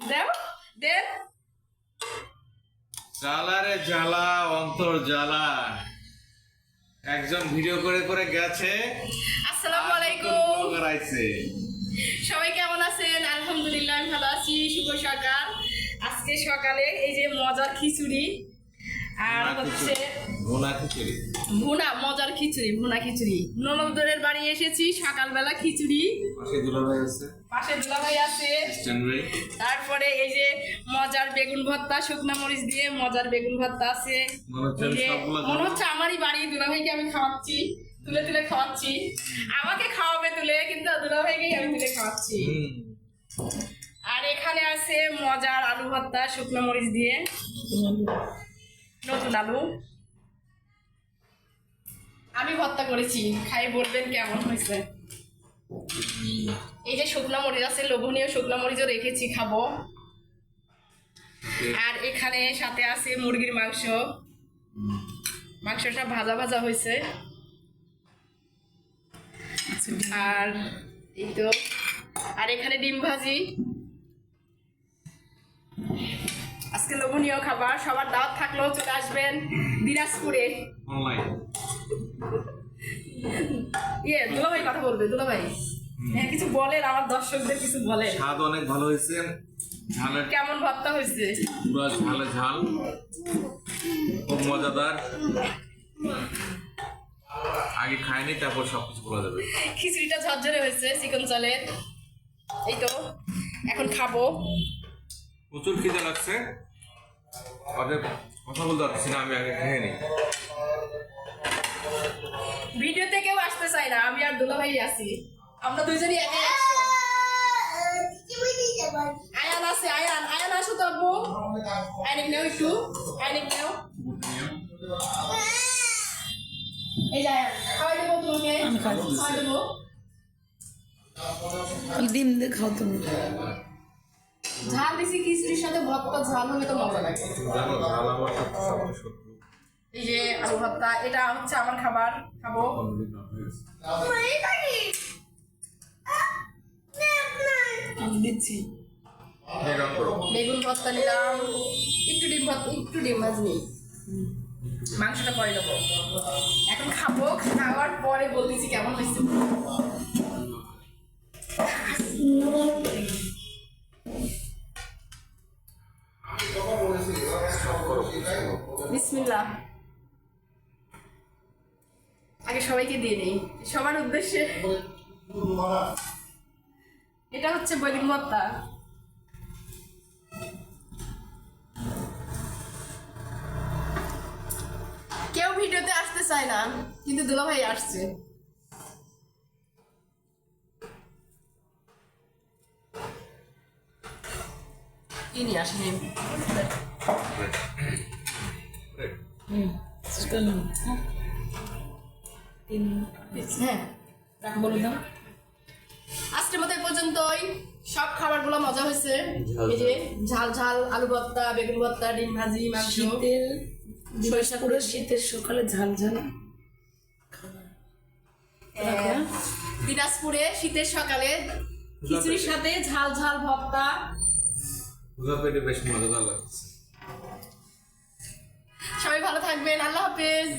দেও দেন। জ্বালারে জ্বালা অন্তর জ্বালা। একজন ভিডিও করে করে গেছে। আসসালামু আলাইকুম। সবাই কেমন আছেন? আলহামদুলিল্লাহ আমি ভালো আছি। শুভ সকাল। আজকে সকালে এই যে মজার খিচুড়ি আর হচ্ছে ভোনা খিচুড়ি। ভুনা মজার খিচুড়ি ভুনা খিচুড়ি। ননদদের বাড়ি এসেছি সকালবেলা খিচুড়ি। পাশে দুলাভাই আছে। পাশে দুলাভাই আছে। তারপরে এই যে মজার বেগুন ভর্তা শুকনা মরিচ দিয়ে মজার বেগুন ভর্তা আছে। মনে হচ্ছে আমারই বাড়ি দুলাভাইকে আমি খাওয়াচ্ছি তুলে তুলে খাওয়াচ্ছি। আমাকে খাওয়াবে তুলে কিন্তু দুলাভাইকেই আমি তুলে খাওয়াচ্ছি। আর এখানে আছে মজার আলু ভর্তা শুকনো মরিচ দিয়ে। নতুন আলু আমি ভর্তা করেছি। খাই বলবেন কেমন হয়েছে? এই যে শুকনো মরিচ আছে, লোভনীয় শুকনো মরিচও রেখেছি, খাব। আর এখানে সাথে আছে মুরগির মাংস। মাংসটা ভাজা ভাজা হয়েছে। আর এই তো। আর এখানে ডিম ভাজি। আজকে লোভনীয় খাবার সবার দাওয়াত থাকলেও চলে আসবেন দিনাজপুরে। অনলাইন ইয়ে দুলাভাই কথা বলবে দুলাভাই। হ্যাঁ কিছু বলেন আমার দর্শকদের কিছু বলেন। স্বাদ অনেক ভালো হয়েছে। ঝালের কেমন ভর্তা হয়েছে? পুরো ঝালে ঝাল। খুব মজাদার। আগে খাইনি তারপর সবকিছু বলা যাবে। খিচুড়িটা ঝরঝরে হয়েছে চিকন চালের। এই তো এখন খাব। প্রচুর খিদে লাগছে। ওদের কথা বলতে পারছি না আমি আগে খেয়ে নিই। ভিডিওতে কেউ আসতে চায় না আমি আর দুলাভাই আছি। আমরা দুইজনই একে একশো আয়ান আছে আয়ান। আয়ান আসো তো আব্বু। আয়নিক নেও একটু। আয়নিক নেও। এই যে আয়ান খাওয়াই দেবো তোমাকে। খাওয়াই দেবো। ডিম দিয়ে খাও তুমি। ঝাল দিছি খিচুড়ির সাথে ভর্তা ঝাল হলে তো মজা লাগে। ঝাল আমার শত্রু। এই যে আলু ভর্তা এটা হচ্ছে আমার খাবার খাব। দিচ্ছি। বেগুন ভর্তা নিলাম একটু ডিম একটু ডিম ভাজি নেই। মাংসটা পরে নেব। এখন খাব খাওয়ার পরে বলতেছি কেমন হয়েছে। বিসমিল্লাহ। আগে সবাইকে দিয়ে নেই সবার উদ্দেশ্যে এটা হচ্ছে ভর্তা কেউ ভিডিওতে আসতে চায় না, কিন্তু দুলাভাই আসছে। নিয়ে আসেনি হ্যাঁ আজকের মতো এই পর্যন্তই। সব খাবারগুলো মজা হয়েছে। এই যে ঝাল। ঝাল আলু ভর্তা বেগুন ভর্তা ডিম ভাজি মাংস। শীতের সরিষা করে শীতের সকালে ঝাল ঝাল। আহ, দিনাজপুরে শীতের সকালে খিচুড়ির সাথে ঝাল ঝাল ভর্তা। পূজা পেটে বেশ মজাদার লাগছে। সবাই ভালো থাকবেন আল্লাহ হাফেজ।